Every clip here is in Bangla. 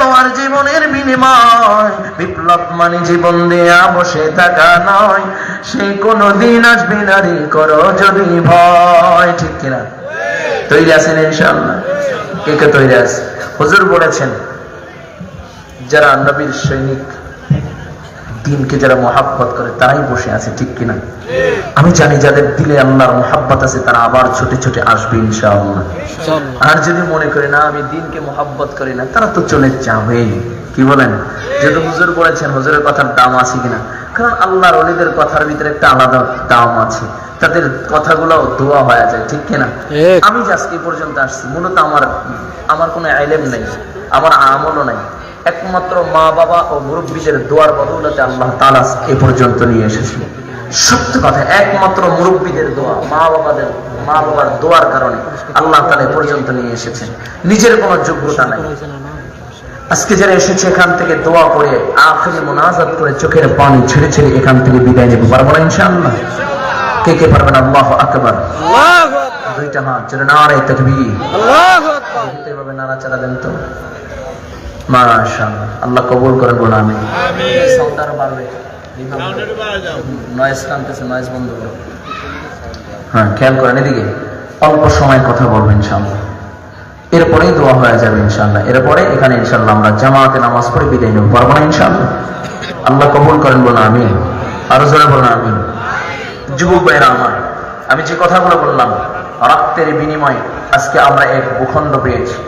আর জীবনের বিনিময়। বিপ্লব মানে জীবন দেয়া, বসে থাকা নয়। সে কোনো দিন আসবে না রে, করো যদি ভয়। ঠিক কিনা? তৈরি আছেন ইনশাল্লাহ কে কে তৈরি আছে? হুজুর বলেছেন, যারা নবীর সৈনিক দিনকে যারা মোহাব্বত করে তারাই বসে আছে ঠিক কিনা? আমি জানি যাদের দিলে আল্লাহর মোহাব্বত আছে তারা আবার ছুটে ছুটে আসবে ইনশাআল্লাহ। আর যদি মনে করি না আমি দিনকে মোহাব্বত করি না তারা তো চলে যাবেই কি বলেন? যেহেতু হুজুর বলেছেন হুজুরের কথার দাম আছে কিনা? কারণ আল্লাহর অলিদের কথার ভিতরে একটা আলাদা দাম আছে। তাদের কথাগুলো দোয়া হয়ে যায় ঠিক কিনা। আমি যে আজকে পর্যন্ত আসছি মূলত আমার আমার কোনো আইলেম নেই আমার আমলও নাই। একমাত্র মা বাবা ও মুরব্বীদের দোয়ার বদৌলতে আল্লাহ তালা এ পর্যন্ত নিয়ে এসেছি সত্য কথা একমাত্র মুরব্বীদের দোয়া মা বাবাদের মা বাবার দোয়ার কারণে আল্লাহ তালা এ পর্যন্ত নিয়ে এসেছেন। নিজের কোনো যোগ্যতা নাই। আজকে যারা এসেছে এখান থেকে দোয়া করে আখেরি মোনাজাত করে চোখের পানি ছেড়ে ছেড়ে এখান থেকে বিদায় নেব। পারব না ইনশাআল্লাহ? কে কে পারবেন? আল্লাহ আকবার। দুইটা হাত জোরে নারায় তাকবীর। আল্লাহু আকবার। এভাবে নাড়াচাড়া দেন তো। মাশাআল্লাহ। আল্লাহ কবুল করেন বলে আমি সাউন্ড আরও বাড়বে। নয়েজ টানতেছে নয়েজ বন্ধ করো। হ্যাঁ খেয়াল করেন এদিকে। অল্প সময় কথা বলব ইনশাআল্লাহ। এরপরেই দোয়া হয়ে যাবে ইনশাআল্লাহ। এরপরে এখানে ইনশাআল্লাহ আমরা জামাতে নামাজ পড়ে বিদায় নেব। পারব না ইনশাআল্লাহ? আল্লাহ কবুল করেন বলে আমি আরও জোরে বলেন আমি যুবক ভাইরা আমার আমি যে কথাগুলো বললাম রক্তের বিনিময়ে আজকে আমরা এক ভূখণ্ড পেয়েছি।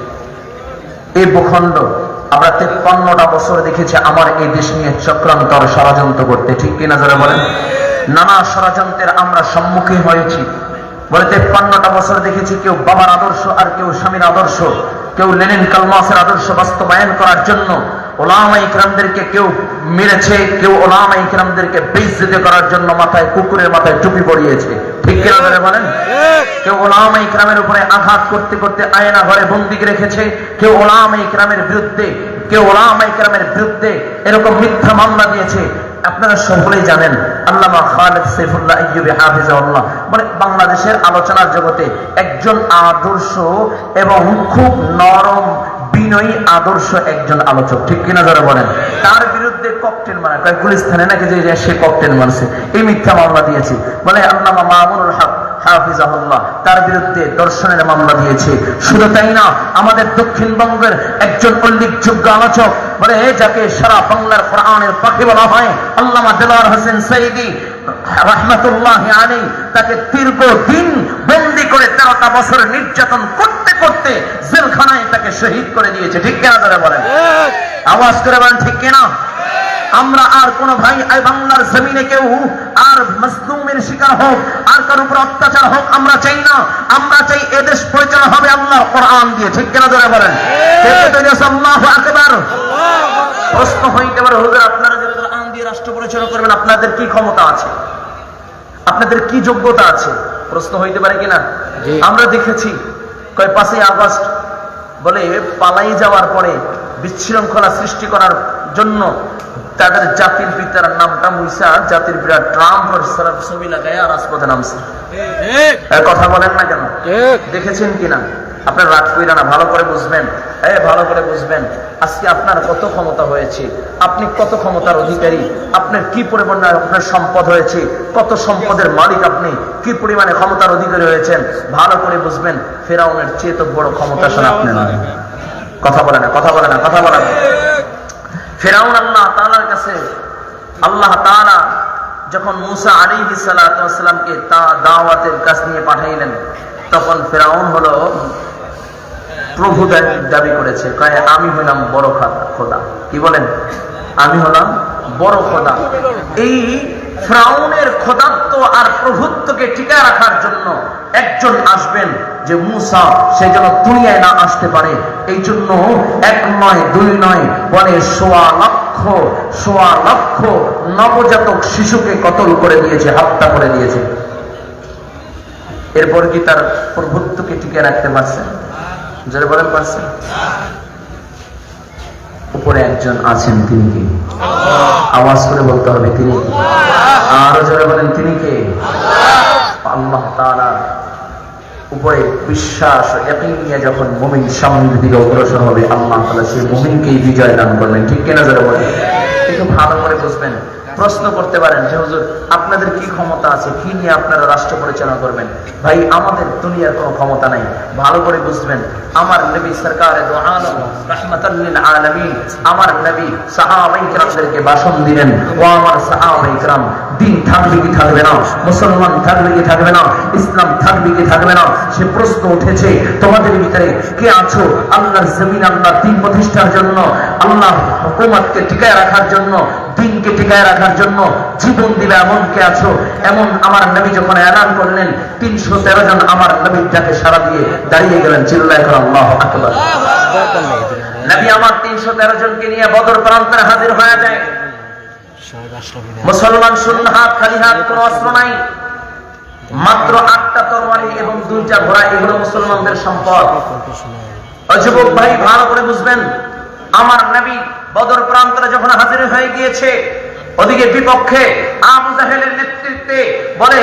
এই ভূখণ্ড আমরা তেপ্পান্নটা বছর দেখেছি আমার এই দেশ নিয়ে চক্রান্তর ষড়যন্ত্র করতে। ঠিক কিনা যারা বলেন? নানা ষড়যন্ত্রের আমরা সম্মুখীন হয়েছি। বলে তেপ্পান্নটা বছর দেখেছি কেউ বাবার আদর্শ আর কেউ স্বামীর আদর্শ, কেউ লেনিন কালমাসের আদর্শ বাস্তবায়ন করার জন্য ওলামা ইকরামদেরকে কেউ মেরেছে, কেউ ওলামা ইকরামদেরকে বেইজ্জতি করার জন্য মাথায় কুকুরের মাথায় ঠিক বলেন? কেউ ওলামা ইকরামের উপরে আঘাত করতে করতে আয়না ঘরে রেখেছে, কেউ ওলামা ইকরামের বিরুদ্ধে, কেউ ওলামা ইকরামের বিরুদ্ধে এরকম মিথ্যা মামলা দিয়েছে। আপনারা সকলেই জানেন, আল্লামা খালেদ সৈফুল্লাহ ইয়ুবি হাফিজাউল্লাহ মানে বাংলাদেশের আলোচনার জগতে একজন আদর্শ এবং খুব নরম বিনয়ী আদর্শ একজন আলোচক, ঠিক কিনা যারা বলেন? তার বিরুদ্ধে ককটেল মারা কয়, গুলিস্তানে নাকি যে সে ককটেল মারছে এই মিথ্যা মামলা দিয়েছে। বলে, আল্লামা মামুনুল হক তার বিরুদ্ধে দর্শনের মামলা দিয়েছে। শুধু তাই না, আমাদের দক্ষিণবঙ্গের একজন উল্লেখযোগ্য আলোচক, বলে যাকে সারা বাংলার কোরআনের পাখি বলা হয়, আল্লামা দেলার হোসেন সাইদি রহমতুল্লাহ আলী তাকে দীর্ঘ দিন বন্দি করে তেরোটা বছর নির্যাতন করতে করতে জেলখানায় তাকে শহীদ করে দিয়েছে। ঠিক কেনা ধরে বলেন? আওয়াজ করে বলেন ঠিক কিনা? আমরা আর কোন ভাই বাংলার জমিনে কেউ আর মজলুমের শিকার হোক আর কার উপর অত্যাচার হোক আমরা চাই না। আমরা চাই এদেশ পরিচালনা হবে আল্লাহ কোরআন দিয়ে। ঠিক কিনা ধরে বলেন? প্রশ্ন হইতে পারে হুজুর আপনারা রাষ্ট্র পরিচালনা করবেন আপনাদের কি ক্ষমতা আছে? আপনাদের কি যোগ্যতা আছে? প্রশ্ন হইতে পারে কিনা? আমরা দেখেছি কয় পাঁচই আগস্ট বলে পালাই যাওয়ার পরে বিশৃঙ্খলা সৃষ্টি করার জন্য তাদের জাতির পিতার নামটা মুইসা জাতির পিতা ট্রাম্প ছবি লাগায় আর রাজপথে নামছে। কথা বলেন না কেন? দেখেছেন কিনা? আপনার রাগ কইরা না, ভালো করে বুঝবেন। হ্যাঁ ভালো করে বুঝবেন। আজকে আপনার কত ক্ষমতা হয়েছে? আপনি কত ক্ষমতার অধিকারী? আপনার কি পরিমাণে আপনার সম্পদ হয়েছে? কত সম্পদের মালিক আপনি? কি পরিমাণে ক্ষমতার অধিকারী হয়েছেন? ভালো করে বুঝবেন। ফেরাউনের চেয়ে তো বড় ক্ষমতাশান আপনি নয় কথা বলে না, কথা বলে না, কথা বলে না। ফেরাউন আল্লাহ তাআলার কাছে, আল্লাহ তাআলা যখন মুসা আলাইহি সালাতামকে তা দাওয়াতের কাছ নিয়ে পাঠাইলেন, তখন ফেরাউন হলো প্রভু দাবি- করেছে। কয়, আমি হলাম বড় খোদা। কি বলেন? আমি হলাম বড় খোদা। এই ফ্রাউনের খোদাত্ব আর প্রভুত্বকে টিকায় রাখার জন্য একজন আসবেন যে মুসা, সে যেন দুনিয়ায় না আসতে পারে। এই জন্য এক নয়, দুই নয় বলে সোয়া লক্ষ সোয়া লক্ষ নবজাতক শিশুকে কতল করে দিয়েছে, হত্যা করে দিয়েছে। এরপর কি তার প্রভুত্বকে টিকে রাখতে পারছে? যারা বলেন পারছে উপরে একজন আছেন, তিনি কে? আওয়াজ করে বলতে হবে, তিনি আরও যারা বলেন, তিনি কে? আল্লাহ তাআলা উপরে বিশ্বাস নিয়ে যখন মুমিন সামনের দিকে অগ্রসর হবে, আল্লাহ তাআলা সেই বিজয় দান করবেন। ঠিক কিনা যারা বলেন? একটু ভালো করে বুঝবেন। প্রশ্ন করতে পারেন যে, হুজুর, আপনাদের কি ক্ষমতা আছে? কি নিয়ে আপনারা রাষ্ট্র পরিচালনা করবেন? ভাই, আমাদের দুনিয়ার কোনো ক্ষমতা নাই। ভালো করে বুঝবেন, আমার নবী সরকার আমার নবী সাহাবাইকরামদেরকে বাসন দিলেন, ও আমার সাহাবাইকরাম দিন থাকবে কি থাকবে না? মুসলমান থাকবে কি থাকবে না? ইসলাম থাকবে কি থাকবে না? সে প্রশ্ন উঠেছে তোমাদের ভিতরে কে আছো? আল্লাহর জমিন আল্লাহর দিন প্রতিষ্ঠার জন্য আল্লাহর হুকুমতকে টিকায় রাখার জন্য দিনকে টিকায় রাখার জন্য জীবন দিলে এমন কে আছো? এমন আমার নবী যখন এলান করলেন তিনশো তেরো জন আমার নবীর ডাকে সারা দিয়ে দাঁড়িয়ে গেলেন চিল্লায় করে আল্লাহ আকবার। নবী আমার তিনশো তেরো জনকে নিয়ে বদর প্রান্তরে হাজির হয়ে যায়। মুসলমান শূন্য হাত, খালি হাত, কোনো অস্ত্র নাই। মাত্র আটটা তরবারি এবং দুইটা ঘোড়া, এগুলো মুসলমানদের সম্পদ। যুবক ভাই, ভালো করে বুঝবেন, আমার নবী বদর প্রান্তরে যখন হাজির হয়ে গিয়েছে ওদিকে বিপক্ষে আবু জাহেলের নেতৃত্বে বলে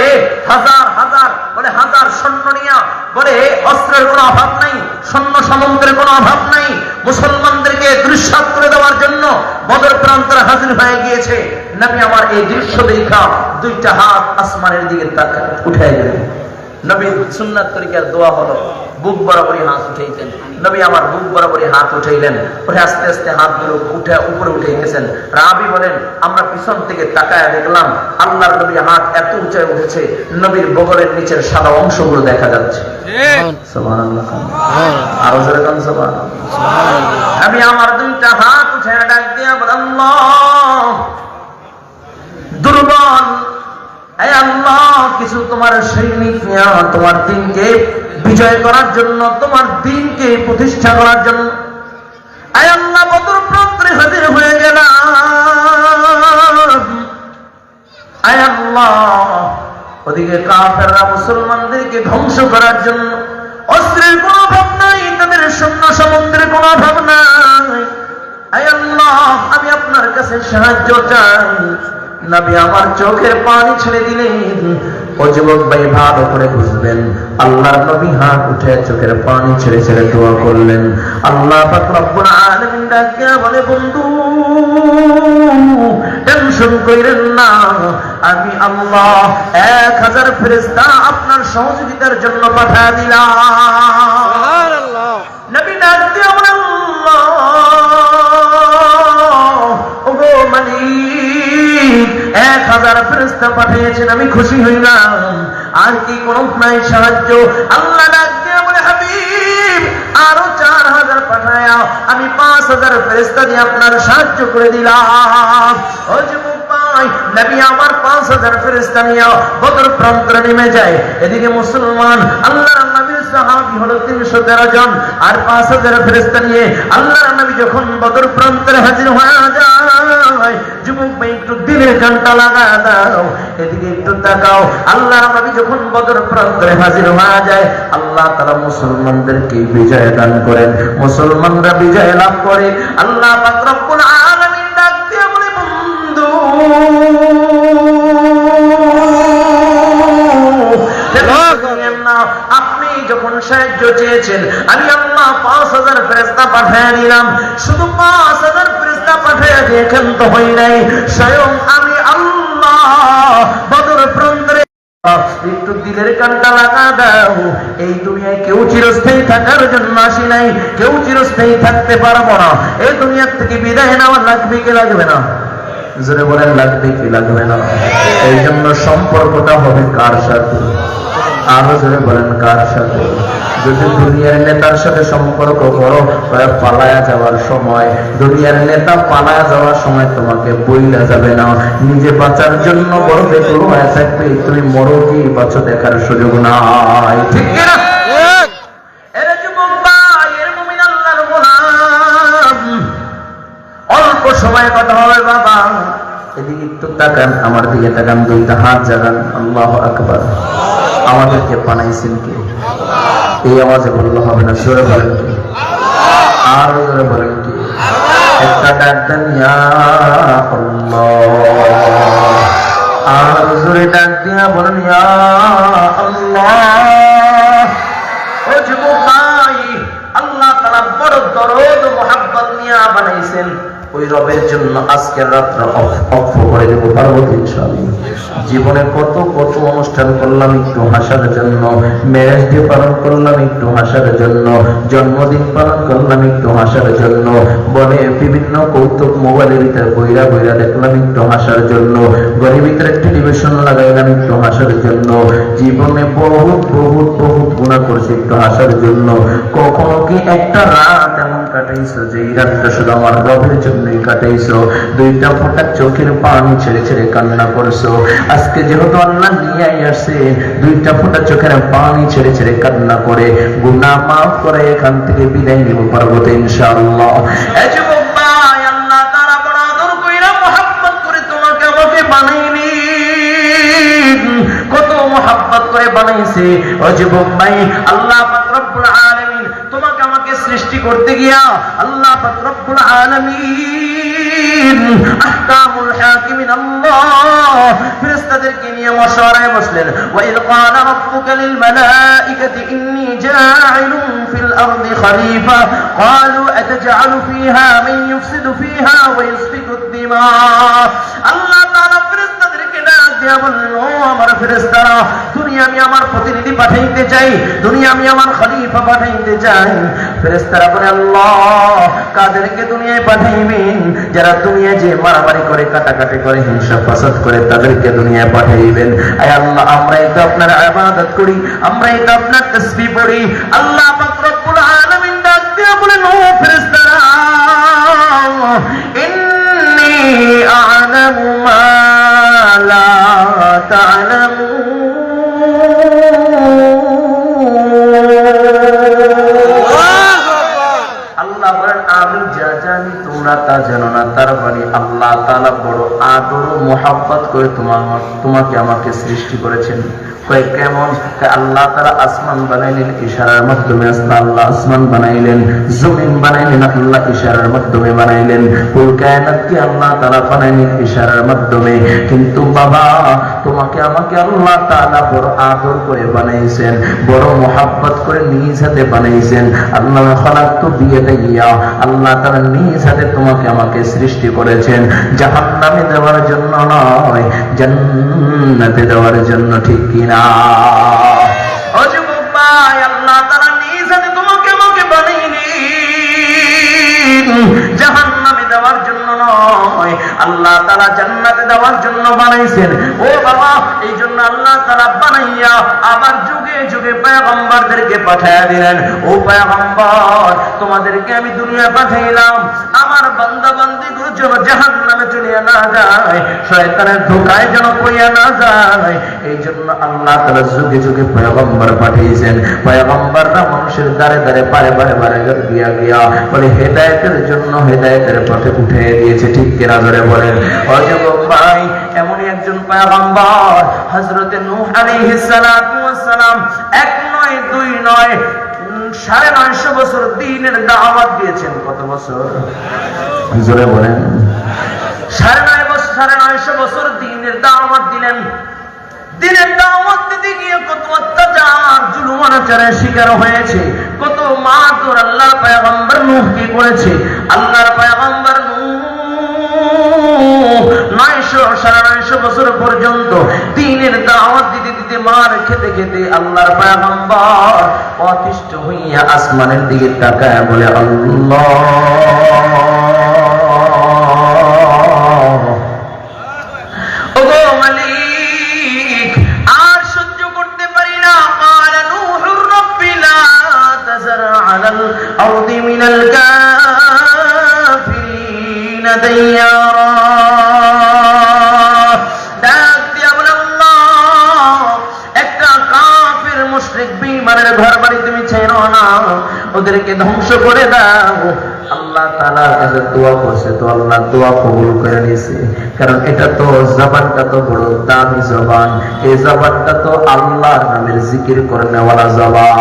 হাজার হাজার, বলে, হাজার সৈন্য নিয়া, বলে অস্ত্রের কোনো অভাব নাই, সৈন্য সামন্তের কোনো অভাব নাই, মুসলমানদেরকে দৃশ্যাত করে দেওয়ার জন্য বদর প্রান্তরে হাজির হয়ে গিয়েছে। নাকি আমার এই দৃশ্য দেখা দুইটা হাত আসমানের দিকে উঠে গেলেন নবী সুন্নাত তরিকার দোয়া হলো বুক বরাবরই হাত উঠাইতেন। নবী আমার বুক বরাবরই হাত উঠাইলেন। পরে আস্তে আস্তে হাতগুলো উঠে উপরে উঠে গেছেন। রাবি বলেন আমরা পিছন থেকে তাকায় দেখলাম আল্লাহর নবী হাত এত উঁচায় উঠেছে নবীর বগলের নিচের সাদা অংশগুলো দেখা যাচ্ছে। আরও জোরে কান আমি আমার দুইটা হাত উঠে ডাক দিয়া বলে দুর্বল কিছু তোমার সৈনিক তোমার দিনকে বিজয় করার জন্য, তোমার দিনকে প্রতিষ্ঠা করার জন্য। হয়ে আল্লাহ, ওদিকে কাফেররা মুসলমানদেরকে ধ্বংস করার জন্য। অস্ত্রের কোনো অভাব নাই, তাদের সৈন্য সমুদ্রের কোনো অভাব নাই। আমি আপনার কাছে সাহায্য চাই। নবী আমার চোখের পানি ছেড়ে দিলেন। ও যুবক ভাই ভালো করে বুঝবেন আল্লাহর নবী হাত উঠে চোখের পানি ছেড়ে ছেড়ে দোয়া করলেন। আল্লাহ পাক রব্বুল আলামিন ডাকিয়া বলে বন্ধু টেনশন কইরেন না। আমি আল্লাহ এক হাজার ফেরেস্তা আপনার সহযোগিতার জন্য পাঠা দিলাম। নবী ডাক দিয়ে এক হাজার ফেরেশতা পাঠিয়েছেন, আমি খুশি হইলাম। আর কি কোন নাই সাহায্য? আল্লাহ আরও চার হাজার পাঠায়া আমি পাঁচ হাজার ফেরেশতা দিয়ে আপনার সাহায্য করে দিলাম। আর পাঁচ হাজার ফেরেশতা নিয়ে আল্লাহর নবী যখন বদর প্রান্তরে হাজির হয়ে যায় যুবক ভাই একটু দিলের ঘণ্টা লাগা দাও এদিকে একটু তাকাও। আল্লাহর নবী যখন বদর প্রান্তরে হাজির হয়ে যায় আল্লাহ তারা মুসলমানদেরকে বিজয় দান করেন। মুসলমানরা বিজয় লাভ করে। আল্লাহ পাক রব্বুল ডাক দিয়ে বলে বন্ধু আপনি যখন সাহায্য চেয়েছেন আমি আল্লাহ পাঁচ হাজার ফেরেস্তা পাঠিয়ে দিলাম। শুধু পাঁচ হাজার ফেরেস্তা পাঠিয়ে দিয়েছেন তো হই নাই। স্বয়ং আমি আল্লাহ, বদর প্রান্তরে। একটু দিলের কানটা লাগা দাও। এই দুনিয়ায় কেউ চিরস্থায়ী থাকার জন্য আসি নাই। কেউ চিরস্থায়ী থাকতে পারব না। এই দুনিয়ার থেকে বিদায় নেওয়া লাগবে কি লাগবে না? জোরে বলেন, লাগবে কি লাগবে না? এই জন্য সম্পর্কটা হবে কার সাথে? আরও জোরে বলেন কার সাথে? যদি দুনিয়ার নেতার সাথে সম্পর্ক করো তাহলে পালায়া যাওয়ার সময় দুনিয়ার নেতা পালায়া যাওয়ার সময় তোমাকে বইলা যাবে না। নিজে বাঁচার জন্য বড় বেকুল হয়ে থাকবে তুমি মরো কি বাঁচো দেখার সুযোগ নাই। ঠিক না। অল্প সময় কথা হবে বাবা। এদিকে একটু তাকান আমার দিকে তাকান দুইটা হাত জাগান। আল্লাহ আকবার। আমাদেরকে বানাইছেন কে? এই আওয়াজে বললে হবে না সরে বলেন কে? আর জোরে বলেন কি? একটা ডাক দেন আর জোরে ডাক দিয়া বলেন আল্লাহ। আল্লাহ তাআলা বড় দরদ, মোহাব্বত নিয়ে বানাইছেন। ওই রবের জন্য আজকের রাত্র অক্ষ করে দেবো পার্বতী জীবনে কত কত অনুষ্ঠান করলাম একটু হাসার জন্য ম্যারেজ ডে পালন করলাম একটু হাসার জন্য, জন্মদিন পালন করলাম একটু হাসার জন্য, বনে বিভিন্ন কৌতুক মোবাইলের ভিতরে বইরা বইরা দেখলাম একটু হাসার জন্য, ঘরের ভিতরে টেলিভিশন লাগাইলাম একটু হাসার জন্য, জীবনে বহুত বহুত বহুত গুণা করছে একটু হাসার জন্য। কখনো কি একটা রাত এমন কাটাইছো যে এই রাতটা শুধু আমার রবের জন্যই কাটাইছো। দুইটা ফোঁটা চোখের পানি ছেড়ে ছেড়ে কান্না করছ। আজকে যেহেতু আল্লাহ নিয়ে আসছে, দুইটা ফোঁটা চোখের পানি ছেড়ে ছেড়ে কান্না করে। গুণা মাফ করে এখান থেকে বিদায় নিব পারব ইনশাআল্লাহ। কত মোহাব্বত করে বানাইছে। ও যুবক ভাই, আল্লাহ পাক রব্বুল আলামিন তোমাকে আমাকে সৃষ্টি করতে গিয়া আল্লাহ রব্বুল আলামিন আহকামুল হাকিমিন, আল্লাহ ফেরেশতাদেরকে নিয়ে মশওয়ারায় বসলেন। ওয়া ইল ক্বালা রাব্বুকা লিল মালাঈকাতি ইন্নী জা'ইলুন ফিল আরদি খলিফা। ক্বালু আতাজআলু ফিহা, মান ইফসিদু ফিহা ওয়া ইসফিকু আদ-দিমা আল্লাহ তাআলা আমার ফেরেশতারা দুনিয়া আমি আমার প্রতিনিধি পাঠাইতে চাই, দুনিয়া আমি আমার খলিফা পাঠাইতে চাই। ফেরেশতারা বলে, আল্লাহ, কাদেরকে দুনিয়ায় পাঠাইবেন যারা দুনিয়া যে মারামারি করে, কাটাকাটি করে, হিংসা ফাসাদ করে, তাদেরকে দুনিয়ায় পাঠাইবেন। আয় আল্লাহ, আমরা এটা আপনার ইবাদত করি, আমরা এটা আপনার তাসবিহ পড়ি। আল্লাহ পাক রব্বুল আলামিন ডাক দিয়া বলেন ও ফেরেশতারা, ইন্নী আ'লামু মা লা তা'লামুন। আল্লাহ আমি যা জানি তোমরা তা জানো না তার আল্লাহ তাআলা বড় আদর মোহাব্বত করে তোমার তোমাকে আমাকে সৃষ্টি করেছেন। কিন্তু বাবা, তোমাকে আমাকে আল্লাহ বড় আদর করে বানাইছেন, বড় মোহাব্বত করে নিজ হাতে বানাইছেন। আল্লাহ খালাকতু বিয়াদাইয়া, আল্লাহ তারা নিজ হাতে তোমাকে আমাকে সৃষ্টি করেছেন। জাহান্নামে দেওয়ার জন্য নয় জান্নাতে দেওয়ার জন্য ঠিক কিনা? আল্লাহ তাআলা জান্নাতে দেওয়ার জন্য বানাইছেন। ও বাবা এই জন্য আল্লাহ তাআলা বানাইয়া আবার যুগে যুগে পয়গম্বরদেরকে পাঠায়া দিলেন। ও পয়গম্বর, তোমাদেরকে আমি দুনিয়া পাঠাইলাম। আমার বান্দা বান্দিগুলো যেন জাহান্নামে চলে না যায়। শয়তানের ধোকায় যেন পড়িয়া না যায়। এই জন্য আল্লাহ তাআলা যুগে যুগে পয়গম্বর পাঠিয়েছেন। পয়গম্বররা মানুষের দ্বারে দ্বারে পারে পারে পারে গিয়া গিয়া বলে, হেদায়েতের জন্য হেদায়েতের পথে উঠে দিয়েছে ঠিক কিনা ধরে বলেন ভাই এমনই একজন হযরতে নূহ এক নয়, দুই নয় সাড়ে নয়শো বছর দিনের দাওয়াত দিয়েছেন, কত বছর? জোরে বলেন। সাড়ে নয় বছর, সাড়ে নয়শো বছর দিনের দাওয়াত দিলেন। দিনের দাওয়াত দিতে গিয়ে কত অত্যাচার শিকার হয়েছে, কত মারধর আল্লাহর পয়গম্বর নূহ কি করেছে। আল্লাহর পয়গম্বর নূহ নয়শো, সাড়ে বছর পর্যন্ত দিতে মার খেতে খেতে অতিষ্ঠ হইয়া আসমানের দিকে তাকায় বলে, আল্লাহ। الكافرين ديارا ডাক দিয়া বলে, আল্লাহ, একটা কাফের মুশরিক বেঈমানের ঘর বাড়ি তুমি ছেড়ো না ওদেরকে ধ্বংস করে দাও আল্লাহ তাআলার কাছে দোয়া করছে তো আল্লাহ দোয়া কবুল করে নিয়েছে কারণ এটা তো জবানটা তো বড় দামি জবান এই জবানটা তো আল্লাহর নামের জিকির করে নেওয়ালা জবান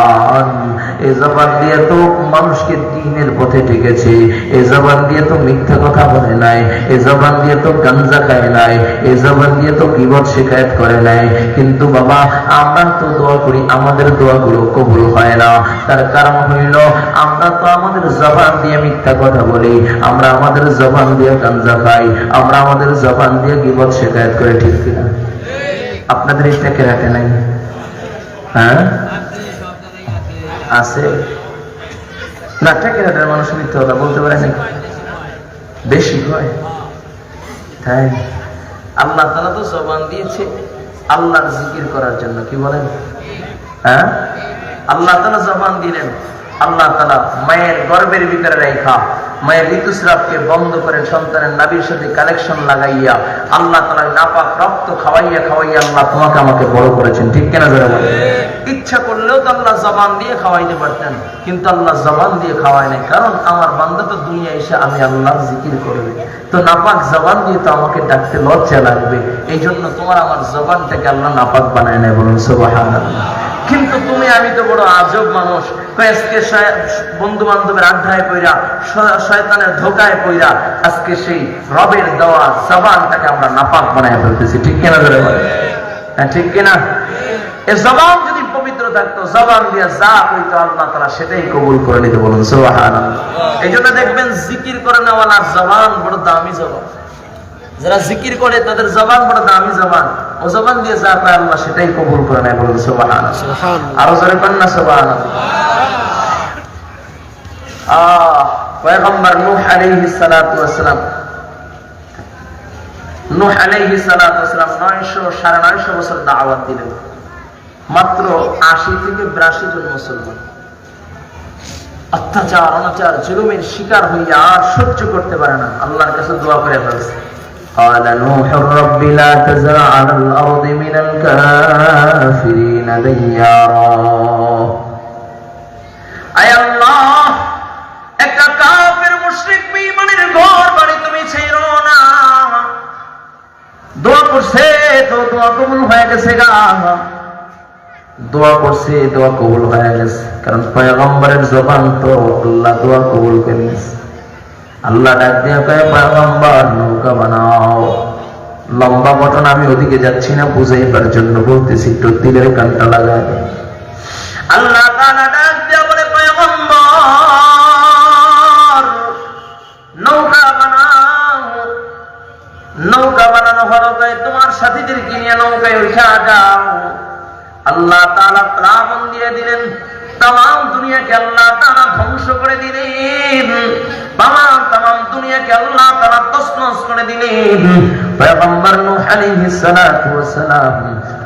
এই দিয়ে তো মানুষকে দিনের পথে ঠেকেছে এই দিয়ে তো মিথ্যা কথা বলে নাই। এই দিয়ে তো গাঞ্জা খায় নাই। এই দিয়ে তো বিপদ শিকায়ত করে নাই। কিন্তু বাবা, আমরা তো দোয়া করি, আমাদের দোয়াগুলো কবুল হয় না। তার কারণ হইল, আমরা তো আমাদের জবান দিয়ে মিথ্যা কথা বলি। আমরা আমাদের জবান দিয়ে গাঞ্জা খাই। আমরা আমাদের জবান দিয়ে বিপদ শিকায়ত করে, ঠিক কিনা? আপনাদের প্যাকেট হাতে নাই? হ্যাঁ? আছে? না ট্যাকের হাটের মানুষ মিথ্যা কথা বলতে পারে না। বেশি হয় তাই? আল্লাহ তালা তো জবান দিয়েছে আল্লাহর জিকির করার জন্য, কি বলেন? হ্যাঁ? আল্লাহ তালা জবান দিলেন, আল্লাহ তালা মায়ের গর্বের ভিতরে রেখা, মায়ের ঋতুস্রাবকে বন্ধ করে সন্তানের নাবির সাথে কালেকশন লাগাইয়া, আল্লাহ তালা নাপাক রক্ত খাওয়াইয়া খাওয়াইয়া আল্লাহ তোমাকে আমাকে বড় করেছেন। ঠিক কেনা ধরে বলে ইচ্ছা করলেও তো আল্লাহ জবান দিয়ে খাওয়াইতে পারতেন, কিন্তু আল্লাহ জবান দিয়ে খাওয়ায় নাই। কারণ আমার বান্দা তো দুনিয়া এসে আমি আল্লাহ জিকির করবে। তো নাপাক জবান দিয়ে তো আমাকে ডাকতে লজ্জা লাগবে। এই জন্য তোমার আমার জবানটাকে আল্লাহ নাপাক বানায় নেয় বলুন কিন্তু তুমি, আমি তো বড় আজব মানুষ। আজকে বন্ধু বান্ধবের আড্ডায় পইরা শয়তানের ধোকায় পইরা, আজকে সেই রবের দেওয়া জবানটাকে আমরা নাপাক বানায় ফেলতেছি। ঠিক কিনা ধরে হ্যাঁ ঠিক কিনা? এ জবান যদি পবিত্র থাকতো জবান দিয়ে যা হইতো আল্লাহ তারা সেটাই কবুল করে নিতে বলুন এই জন্য দেখবেন জিকির করে নেওয়ালার জবান বড় দামি জবান। যারা জিকির করে তাদের জবান বড় দামি জবান। ও জবান দিয়ে যা পায় আল্লাহ সেটাই কবুল করে নেয় বলুন সোহান আরও জোরে কন্যা সোহান আহ পয়গম্বর নূহ আলাইহিস সালাতু ওয়াস সালাম নূহ আলাইহিস সালাতু ওয়াস সালাম 900 সাড়ে 900 বছর দাওয়াত দিলেন। মাত্র আশি থেকে বিরাশি জন মুসলমান অত্যাচার অনাচার জুলুমের শিকার হইয়া আর সহ্য করতে পারে না আল্লাহর কাছে দোয়া করে ফেলছে قال نوح رب لا تزر على الأرض من الكافرين ديارا আয় আল্লাহ একটা কাফের মুশরিক বেঈমানের ঘর বাড়ি তুমি ছেড়ো না দোয়া করছে তো দোয়া কবুল হয়ে গেছে গা দোয়া করছে, দোয়া কবুল হয়ে গেছে। কারণ পয়গম্বরের জবান তো আল্লাহ দোয়া কবুল করে নিয়েছে। আল্লাহ ডাক দিয়ে কয়ে, পয়গম্বর, নৌকা বানাও। লম্বা ঘটনা আমি ওদিকে যাচ্ছি না, বুঝাইবার জন্য বলতেছি, একটু দিলের কানটা লাগায় আল্লাহ নৌকা বানানো হলো কয়ে, তোমার সাথীদেরকে নিয়ে নৌকায় উঠা যাও আল্লাহ তালা প্লাবন দিয়ে দিলেন। তাম দুনিয়াকে আল্লাহ তারা ধ্বংস করে দিলেন। বাবা দুনিয়াকে আল্লাহ তাআলা তছনছ করে দিলেন।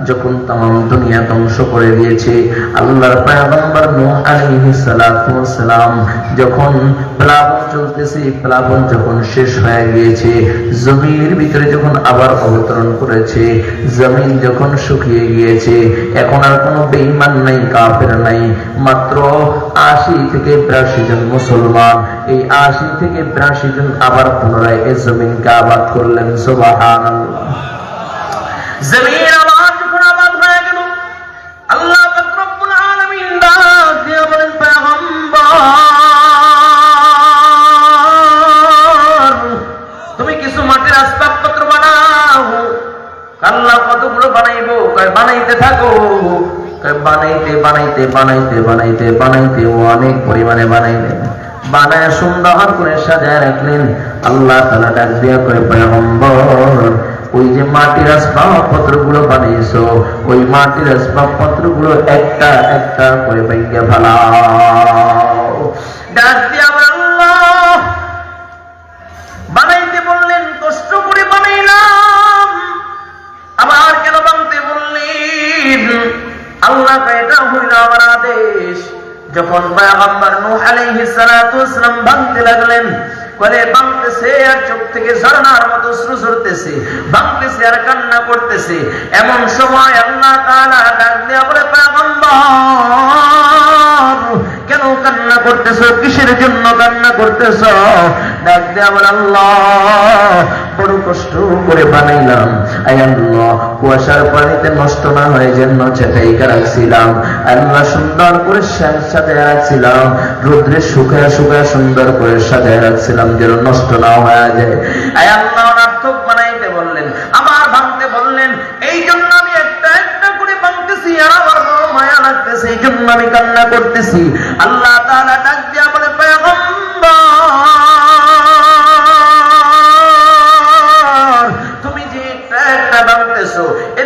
যখন তাম দুনিয়া ধ্বংস করে দিয়েছে, আল্লাহর পয়গম্বর নূহ আলাইহিস সালাতু ওয়াস সালাম যখন প্লাবন চলতেছে, প্লাবন যখন শেষ হয়ে গিয়েছে, জমির ভিতরে যখন আবার অবতরণ করেছে, জমিন যখন শুকিয়ে গিয়েছে, এখন আর কোনো বেঈমান নাই, কাফের নাই, মাত্র আশি থেকে বিরাশি জন মুসলমান। এই আশি থেকে বিরাশি জন আবার পুনরায় এই জমিনকে আবাদ করলেন, সুবহানাল্লাহ। জমিন আল্লাহ তুমি কিছু মাটির আসবাবপত্র বানাও। আল্লাহ কতগুলো বানাইবো? বানাইতে থাকো। বানাইতে বানাইতে বানাইতে বানাইতে বানাইতে, ও অনেক পরিমাণে বানাইলেন। বানায় সুন্দর করে সাজায় রাখলেন। আল্লাহ তালা ডাক দিয়া কয়, পয়গম্বর ওই যে মাটির আসবাবপত্রগুলো বানিয়েছো ওই মাটির আসবাবপত্রগুলো একটা একটা করে ভেঙে বলে, বানাইতে বললেন কষ্ট করে বানাইলাম। আবার কেন বানতে বললেন? আল্লাহ এটা হইল আমার আদেশ। যখন পয়গম্বর নূহ আলাইহিস সালাতু ভাঙতে লাগলেন করে ভাঙতেছে আর চোখ থেকে ঝর্ণার মতো অশ্রু ঝরতেছে। আর কান্না করতেছে। এমন সময় আল্লাহ তাআলা ডাক দিয়া বলে, পয়গম্বর! কেন কান্না করতেছো? কিসের জন্য কান্না করতেছো? ডাক দে আমার আল্লাহ, বড় কষ্ট করে বানাইলাম। আই আল্লাহ, কুয়াশার পানিতে নষ্ট না হয়ে যেন চেটাইকা রাখছিলাম। আল্লাহ সুন্দর করে সাজায় রাখছিলাম। রোদ্রে শুকায় শুকায় সুন্দর করে সাজায় রাখছিলাম যেন নষ্ট না হয়ে যায়। আই আল্লাহ অনার্থক বানাইতে বললেন আবার ভাঙতে বললেন এই জন্য আমি একটা একটা করে ভাঙতেছি, আর আমার মায়া লাগতেছে, এই জন্য আমি কান্না করতেছি। আল্লাহ তাআলা ডাক দিয়া বলে তুমি যে ভাঙতেছো এদেরকে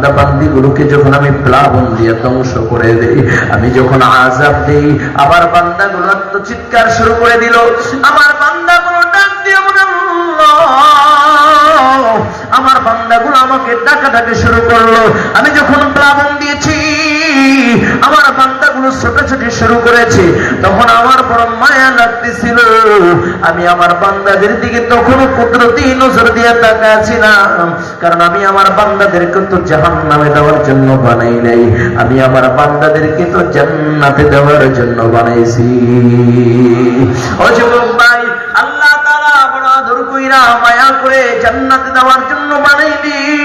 বান্দি গুলোকে যখন আমি প্লাবন দিয়ে ধ্বংস করে দেই, আমি যখন আজাব দেই, আবার বান্দা গুলো তো চিৎকার শুরু করে দিল। আমার বান্দা গুলো ডাক দিয়ে আল্লাহ! আমার বান্দাগুলো আমাকে ডাকাডাকি শুরু করল। আমি যখন প্লাবন দিয়েছি আমার বান্দাগুলো ছোটাছুটি শুরু করেছে। তখন আমার বড় মায়া লাগতেছিল। আমি আমার বান্দাদের দিকে তখনও কুদরতি নজর দিয়ে তাকাছিলাম কারণ আমি আমার বান্দাদেরকে তো জাহান নামে দেওয়ার জন্য বানাই নাই। আমি আমার বান্দাদেরকে তো জান্নাতে দেওয়ার জন্য বানাইছি। ভাই, আল্লাহ তাআলা বড় আদর কইরা মায়া করে জান্নাতে দেওয়ার জন্য বানাইলেন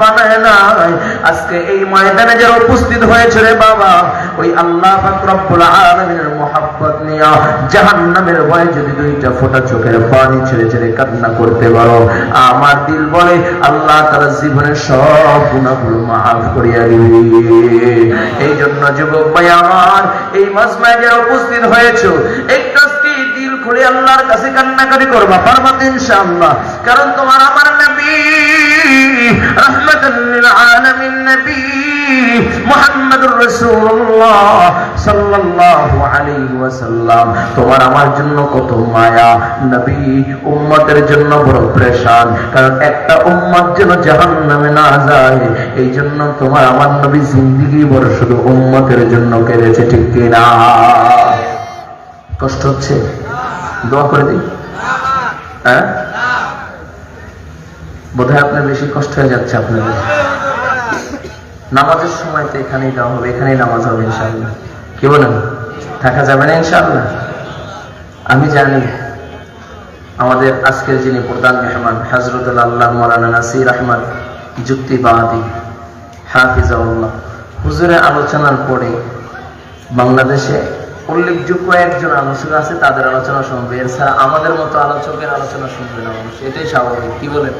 বানায় নাই। আজকে এই ময়দানে যারা উপস্থিত হয়েছে রে বাবা, ওই আল্লাহ পাক রব্বুল আলামিনের মোহাব্বত নিয়া জাহান্নামের ভয়ে যদি দুইটা ফোঁটা চোখের পানি ছেড়ে ছেড়ে কান্না করতে পারো, আমার দিল বলে, আল্লাহ তাআলা জীবনের সব গুনাহগুলো মাফ করিয়া দিবে। এই জন্য যুবক ভাই আমার, এই মাজমায় যারা উপস্থিত হয়েছে, একটু খুলে আল্লাহর কাছে কান্নাকারি করবা, পারবা ইনশাআল্লাহ। কারণ তোমার আমার নবী আলামিন নবী রাসূলুল্লাহ সাল্লাল্লাহু আলাইহি ওয়াসাল্লাম। তোমার আমার জন্য কত মায়া, নবী, উম্মতের জন্য বড় প্রেশান। কারণ একটা উম্মত যেন জাহান্নামে না যায় এই জন্য তোমার আমার নবী বড় শুধু উম্মতের জন্য ঠিক কিনা? কষ্ট হচ্ছে? দোয়া করে দিই? হ্যাঁ? বোধহয় আপনার বেশি কষ্ট হয়ে যাচ্ছে আপনাদের। নামাজের সময় তো এখানেই দেওয়া হবে, এখানেই নামাজ হবে ইনশাল্লাহ কি বলেন? থাকা যাবে না ইনশাল্লাহ আমি জানি আমাদের আজকের যিনি প্রধান মেহমান হজরত আল্লাহ মৌলানা নাসির আহমদ যুক্তিবাদী, হাফিজাউল্লাহ, হুজুরের আলোচনার পরে বাংলাদেশে উল্লেখযোগ্য একজন আলোচক আছে, তাদের আলোচনা শুনবে। এছাড়া আমাদের মতো আলোচকের আলোচনা শুনবে না মানুষ। এটাই স্বাভাবিক। কি বলেন?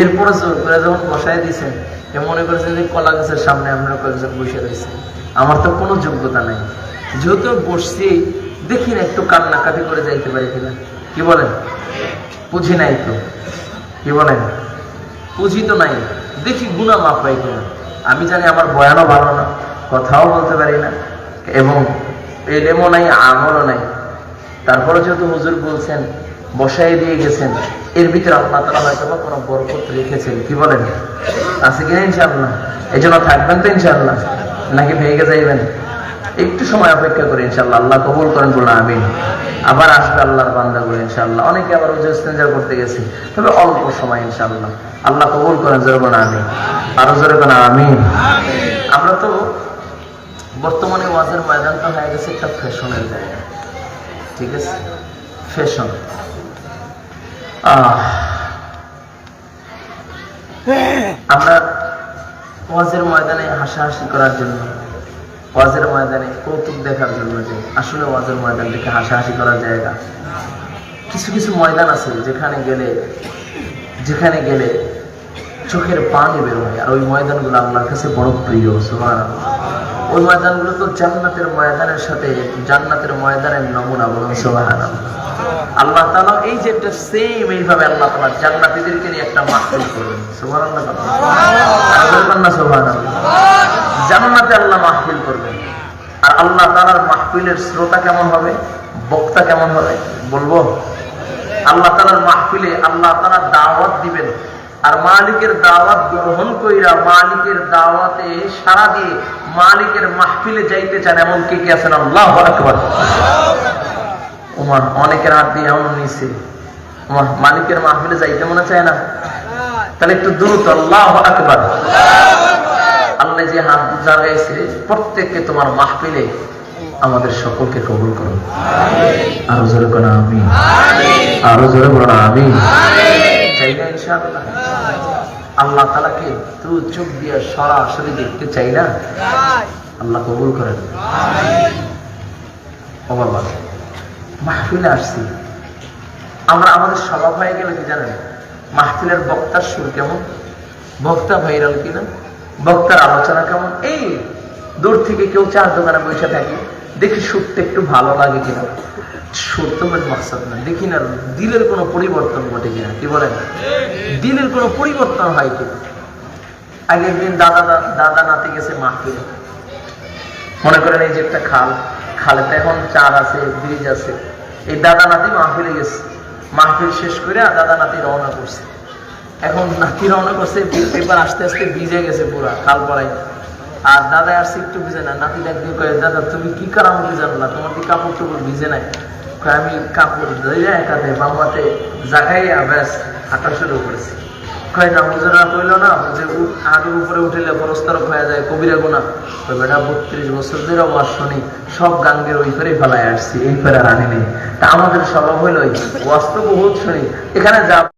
এরপরে জোর যখন বসায় দিয়েছেন, এ মনে করেছেন যে কলা গাছের সামনে আমরা কয়েকজন বসে রয়েছে আমার তো কোনো যোগ্যতা নাই। যেহেতু বসছি, দেখি না একটু কান্নাকাটি করে যাইতে পারি কিনা। কি বলেন? পুঁজি নাই তো। কি বলেন? পুঁজি তো নাই। দেখি গুণা মাপ পাই কিনা। আমি জানি আমার বয়ানও ভালো না, কথাও বলতে পারি না, এবং এলেমও নাই, আমলও নাই। তারপরে যেহেতু হুজুর বলছেন, বসাই দিয়ে গেছেন, এর ভিতরে আল্লাহ তালা হয়তো বা কোনো বরকত রেখেছেন, কি বলেন? আছে কিনা ইনশাল্লাহ এই জন্য থাকবেন তো ইনশাল্লাহ নাকি ভেঙে যাইবেন? একটু সময় অপেক্ষা করে ইনশাল্লাহ আল্লাহ কবুল করেন বলে আমিন। আবার আসবে আল্লাহর বান্দা করে ইনশাল্লাহ অনেকে আবার উজু ইস্তেঞ্জা করতে গেছে, তবে অল্প সময় ইনশাল্লাহ আল্লাহ কবুল করেন, জোরে বলে আমিন। আরও জোরে বলে আমিন। আমরা তো বর্তমানে ওয়াজের ময়দানটা হয়ে গেছে একটা ফ্যাশনের জায়গা। ঠিক আছে? ফ্যাশন। আমরা ওয়াজের ময়দানে হাসাহাসি করার জন্য, ওয়াজের ময়দানে কৌতুক দেখার জন্য যে আসলে ওয়াজের ময়দান থেকে হাসাহাসি করার জায়গা। কিছু কিছু ময়দান আছে যেখানে গেলে যেখানে গেলে চোখের পানি বের হয়। আর ওই ময়দানগুলো আল্লাহর কাছে বড় প্রিয়, সুবহানাল্লাহ। ওই ময়দানগুলো তো জান্নাতের ময়দানের সাথে জান্নাতের ময়দানের নমুনা বলুন, সুবহানাল্লাহ। আল্লাহ তাআলা এই যে একটা সেম এইভাবে আল্লাহ তাআলা জান্নাতীদেরকে নিয়ে একটা মাহফিল করবেন বলবেন না সুবহানাল্লাহ। জান্নাতে আল্লাহ মাহফিল করবেন। আর আল্লাহ তালার মাহফিলের শ্রোতা কেমন হবে? বক্তা কেমন হবে? বলব? আল্লাহ তালার মাহফিলে আল্লাহ তালা দাওয়াত দিবেন। আর মালিকের দাওয়াত গ্রহণ কইরা মালিকের দাওয়াতে সারা দিয়ে মালিকের মাহফিলে যাইতে চান এমন কে কে আছেন? আল্লাহ আকবার। ওমা অনেকের হাত দিয়ে এমন নিছে মালিকের মাহফিলে যাইতে মনে চায় না? তাহলে একটু দ্রুত, আল্লাহ আকবার। আল্লাহ যে হাত জাগাইছে, প্রত্যেককে তোমার মাহফিলে আমাদের সকলকে কবুল করো আরও জোরে করো আমি আরও জোরে করো আমি চাই না আল্লাহ তালাকে তু চোখ দিয়ে সরাসরি দেখতে চাই না? আল্লাহ কবুল করেন। মাহফিলে আসছি। আমরা আমাদের স্বভাব হয়ে গেলে কি জানেন? মাহফিলের বক্তার সুর কেমন? বক্তা ভাইরাল কিনা? বক্তার আলোচনা কেমন? এই দূর থেকে কেউ চার দোকানে বসে থাকে। দেখি সুরটা একটু ভালো লাগে কিনা। সুর তো মেন মাকসাদ না। দেখি না, দিলের কোনো পরিবর্তন ঘটে কিনা, কি বলেন? দিলের কোনো পরিবর্তন হয় কিনা? আগের দিন দাদা দাদা নাতি গেছে মাহফিলে। মনে করেন এই যে একটা খাল খালে তো এখন চার আছে, ব্রিজ আছে। এই দাদা নাতি মাহফিলে গেছে। মাহফিল শেষ করে আর দাদা নাতি রওনা করছে। এখন নাতি রওনা করছে এবার আস্তে আস্তে ভিজে গেছে পুরা, খাল পড়াই আর দাদা আসছে একটু ভিজে না, নাতি ডাক দিয়ে কয়ে, দাদা, তুমি কি কারণ ভিজে না? তোমার কি কাপড় টুপড় ভিজে নাই। আমি কাপড় ধরে একাতে বামাতে জাগাইয়া ব্যাস হাঁটা শুরু করেছি। কয়, না কইল না যে উপরে উঠিলে পরস্তরক হয়ে যায় কবিরা গুণা। ওই বেটা, বত্রিশ বছর ধরে ওয়াজ শুনি সব গাঙ্গের ওই ফেরে ফেলায় আসছি, এই আর আনি নেই। তা আমাদের স্বভাব হইল ওয়াজ তো বহুত শুনি, এখানে যা